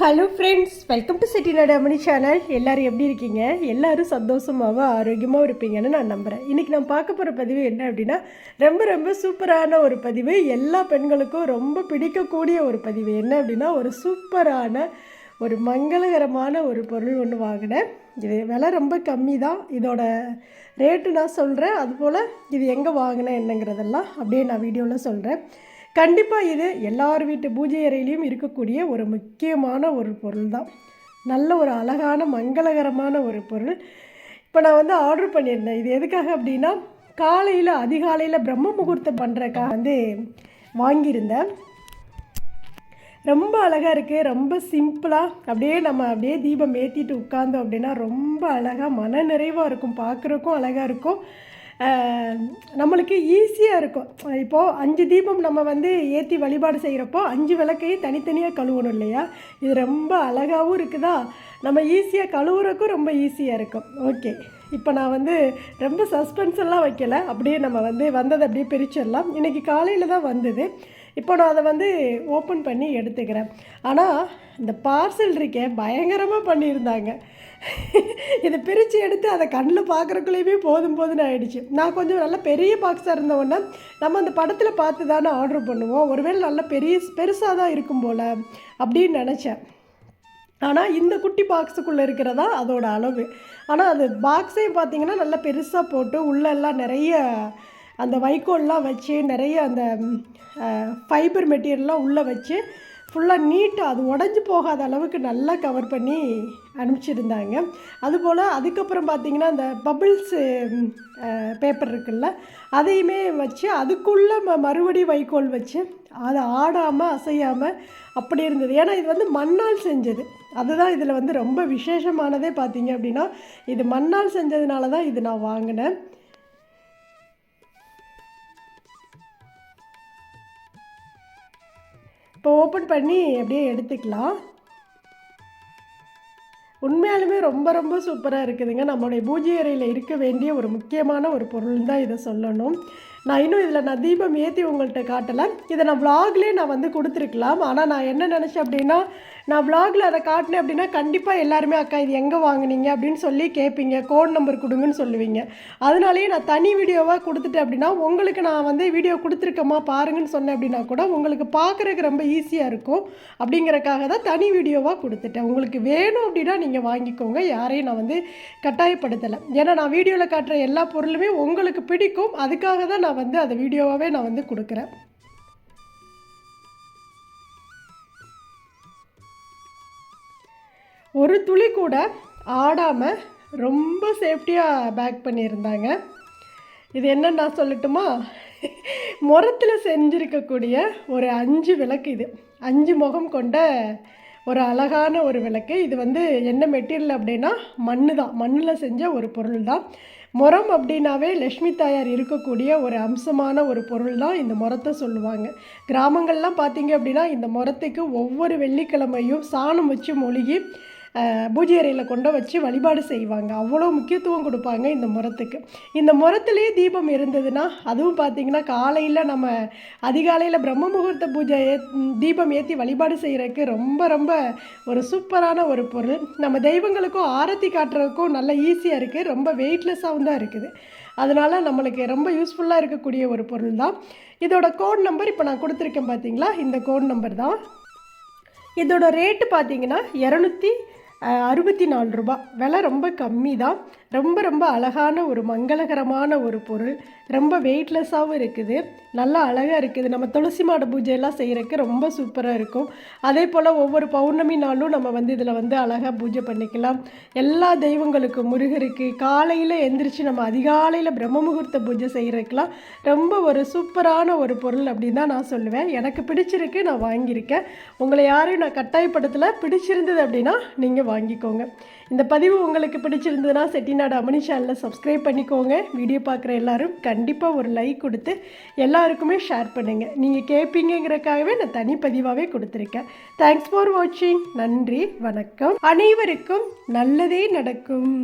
Hello friends welcome to city Nadamani channel எல்லாரும் எப்படி இருக்கீங்க? எல்லோரும் சந்தோஷமாகவும் ஆரோக்கியமாகவும் இருப்பீங்கன்னு நான் நம்புகிறேன் இன்றைக்கி நான் பார்க்க போகிற பதிவு என்ன அப்படின்னா ரொம்ப ரொம்ப சூப்பரான ஒரு பதிவு. எல்லா பெண்களுக்கும் ரொம்ப பிடிக்கக்கூடிய ஒரு பதிவு. என்ன அப்படின்னா ஒரு சூப்பரான ஒரு மங்களகரமான ஒரு பொருள் ஒன்று வாங்கினேன். இது விலை ரொம்ப கம்மி தான் இதோட ரேட்டு நான் சொல்கிறேன் அதுபோல் இது எங்கே வாங்கினேன் என்னங்கிறதெல்லாம் அப்படியே நான் வீடியோவில் சொல்கிறேன் கண்டிப்பாக இது எல்லார் வீட்டு பூஜை அறையிலையும் இருக்கக்கூடிய ஒரு முக்கியமான ஒரு பொருள் தான் நல்ல ஒரு அழகான மங்களகரமான ஒரு பொருள். இப்போ நான் வந்து ஆர்டர் பண்ணியிருந்தேன். இது எதுக்காக அப்படின்னா காலையில் அதிகாலையில் பிரம்ம முகூர்த்தம் பண்ணுறக்காக வந்து வாங்கியிருந்தேன். ரொம்ப அழகாக இருக்குது ரொம்ப சிம்பிளாக அப்படியே நம்ம அப்படியே தீபம் ஏற்றிட்டு உட்காந்தோம் அப்படின்னா ரொம்ப அழகாக மன நிறைவாக இருக்கும். பார்க்குறக்கும் அழகாக இருக்கும். நம்மளுக்கு ஈஸியாக இருக்கும். இப்போது அஞ்சு தீபம் நம்ம வந்து ஏற்றி வழிபாடு செய்கிறப்போ அஞ்சு விளக்கையும் தனித்தனியாக கழுவணும் இல்லையா? இது ரொம்ப அழகாகவும் இருக்குதா? நம்ம ஈஸியாக கழுவுறக்கும் ரொம்ப ஈஸியாக இருக்கும். ஓகே இப்போ நான் வந்து ரொம்ப சஸ்பென்ஸ் எல்லாம் வைக்கல. அப்படியே நம்ம வந்து வந்ததை அப்படியே பிரிச்சிடலாம். இன்றைக்கி காலையில் தான் வந்தது. இப்போ நான் அதை வந்து ஓப்பன் பண்ணி எடுத்துக்கிறேன். ஆனால் இந்த பார்சல் இருக்கே பயங்கரமாக பண்ணியிருந்தாங்க. இதை பிரித்து எடுத்து அதை கண்ணில் பார்க்குறக்குள்ளேயுமே போதும் போதுன்னு ஆகிடுச்சு நான் கொஞ்சம் நல்ல பெரிய பாக்ஸாக இருந்தவொன்னே நம்ம அந்த படத்தில் பார்த்து தானே ஆர்டர் பண்ணுவோம். ஒருவேளை நல்ல பெரிய பெருசாக தான் இருக்கும் போல் அப்படின்னு நினச்சேன். ஆனால் இந்த குட்டி பாக்ஸுக்குள்ளே இருக்கிறதா அதோட அளவு. ஆனால் அது பாக்ஸே பார்த்தீங்கன்னா நல்லா பெருசாக போட்டு உள்ளெல்லாம் நிறைய அந்த வைக்கோல்லாம் வச்சு நிறைய அந்த ஃபைபர் மெட்டீரியல்லாம் உள்ளே வச்சு ஃபுல்லாக நீட்டாக அது உடஞ்சி போகாத அளவுக்கு நல்லா கவர் பண்ணி அனுப்பிச்சிருந்தாங்க. அதுபோல் அதுக்கப்புறம் பார்த்தீங்கன்னா அந்த பபிள்ஸு பேப்பர் இருக்குல்ல அதையுமே வச்சு அதுக்குள்ளே ம மறுபடி வைக்கோல் வச்சு அதை ஆடாமல் அசையாமல் அப்படி இருந்தது. ஏன்னா இது வந்து மண்ணால் செஞ்சது. அதுதான் இதில் வந்து ரொம்ப விசேஷமானதே பார்த்தீங்க அப்படின்னா இது மண்ணால் செஞ்சதுனால தான் இது நான் வாங்கினேன். இப்போ ஓப்பன் பண்ணி அப்படியே எடுத்துக்கலாம். உண்மையாலுமே ரொம்ப ரொம்ப சூப்பராக இருக்குதுங்க. நம்மளுடைய பூஜை அறையில் இருக்க வேண்டிய ஒரு முக்கியமான ஒரு பொருள் தான் இதை சொல்லணும். நான் இன்னும் இதில் நான் தீபம் ஏற்றி உங்கள்கிட்ட காட்டலை. இதை நான் vlogலயே நான் வந்து கொடுத்துருக்கலாம். ஆனால் நான் என்ன நினச்சேன் அப்படின்னா நான் ப்ளாகில் அதை காட்டினேன் அப்படின்னா கண்டிப்பாக எல்லாருமே அக்கா இது எங்கே வாங்குனீங்க? அப்படின்னு சொல்லி கேட்பீங்க. கோட் நம்பர் கொடுங்கன்னு சொல்லுவீங்க. அதனாலேயே நான் தனி வீடியோவாக கொடுத்துட்டேன் அப்படின்னா உங்களுக்கு நான் வந்து வீடியோ கொடுத்துருக்கேம்மா பாருங்கன்னு சொன்னேன் அப்படின்னா கூட உங்களுக்கு பார்க்குறதுக்கு ரொம்ப ஈஸியாக இருக்கும். அப்படிங்கிறக்காக தான் தனி வீடியோவாக கொடுத்துட்டேன். உங்களுக்கு வேணும் அப்படின்னா நீங்கள் வாங்கிக்கோங்க. யாரையும் நான் வந்து கட்டாயப்படுத்தலை. ஏன்னா நான் வீடியோவில் காட்டுற எல்லா பொருளுமே உங்களுக்கு பிடிக்கும். அதுக்காக தான் நான் வந்து அதை வீடியோவாகவே நான் வந்து கொடுக்குறேன். ஒரு துளி கூட ஆடாமல் ரொம்ப சேஃப்டியாக பேக் பண்ணியிருந்தாங்க. இது என்னன்னு நான் சொல்லட்டுமா? முரத்தில் செஞ்சுருக்கக்கூடிய ஒரு அஞ்சு விளக்கு இது. அஞ்சு முகம் கொண்ட ஒரு அழகான ஒரு விளக்கு. இது வந்து என்ன மெட்டீரியல் அப்படின்னா மண்ணு தான். மண்ணில் செஞ்ச ஒரு பொருள் தான். முரம் அப்படின்னாவே லக்ஷ்மி தாயார் இருக்கக்கூடிய ஒரு அம்சமான ஒரு பொருள் தான் இந்த முரத்தை சொல்லுவாங்க. கிராமங்கள்லாம் பார்த்தீங்க அப்படின்னா இந்த முரத்துக்கு ஒவ்வொரு வெள்ளிக்கிழமையும் சாணம் வச்சு மொழிகி பூஜை அறையில் கொண்டு வச்சு வழிபாடு செய்வாங்க. அவ்வளோ முக்கியத்துவம் கொடுப்பாங்க இந்த முரத்துக்கு இந்த முரத்துலேயே தீபம் இருந்ததுன்னா அதுவும் பார்த்தீங்கன்னா காலையில் நம்ம அதிகாலையில் பிரம்ம முகூர்த்த பூஜை ஏத்- தீபம் ஏற்றி வழிபாடு செய்கிறதுக்கு ரொம்ப ரொம்ப ஒரு சூப்பரான ஒரு பொருள். நம்ம தெய்வங்களுக்கும் ஆரத்தி காட்டுறதுக்கும் நல்ல ஈஸியாக இருக்குது ரொம்ப வெயிட்லெஸ்ஸாகவும் தான் இருக்குது. அதனால் நம்மளுக்கு ரொம்ப யூஸ்ஃபுல்லாக இருக்கக்கூடிய ஒரு பொருள் தான். இதோட கோட் நம்பர் இப்போ நான் கொடுத்துருக்கேன் பார்த்தீங்களா இந்த கோட் நம்பர் தான். இதோட ரேட்டு பார்த்தீங்கன்னா இரநூத்தி அறுபத்தி நாலு ரூபாய் விலை ரொம்ப கம்மி தான் ரொம்ப ரொம்ப அழகான ஒரு மங்களகரமான ஒரு பொருள். ரொம்ப வெயிட்லெஸ்ஸாகவும் இருக்குது. நல்லா அழகாக இருக்குது. நம்ம துளசி மாட பூஜையெல்லாம் செய்கிறதுக்கு ரொம்ப சூப்பராக இருக்கும். அதே போல் ஒவ்வொரு பௌர்ணமி நாளும் நம்ம வந்து இதில் வந்து அழகாக பூஜை பண்ணிக்கலாம். எல்லா தெய்வங்களுக்கும் முருகருக்கு காலையில் எந்திரிச்சு நம்ம அதிகாலையில் பிரம்ம முகூர்த்த பூஜை செய்கிறதுக்கெலாம் ரொம்ப ஒரு சூப்பரான ஒரு பொருள் அப்படின்னு தான் நான் சொல்லுவேன். எனக்கு பிடிச்சிருக்கு நான் வாங்கியிருக்கேன். உங்களை யாரையும் நான் கட்டாயப்படுத்தலை. பிடிச்சிருந்தது அப்படின்னா நீங்கள் வாங்கிக்கோங்க. இந்த பதிவு உங்களுக்கு பிடிச்சிருந்ததுன்னா செட்டிநாடு அமனி சேனலில் சப்ஸ்கிரைப் பண்ணிக்கோங்க. வீடியோ பார்க்குற எல்லாரும் கண்டிப்பாக ஒரு லைக் கொடுத்து எல்லாருக்குமே ஷேர் பண்ணுங்கள் நீங்கள் கேட்பீங்கிறக்காகவே நான் தனிப்பதிவாகவே கொடுத்துருக்கேன். தேங்க்ஸ் ஃபார் வாட்சிங் நன்றி வணக்கம். அனைவருக்கும் நல்லதே நடக்கும்.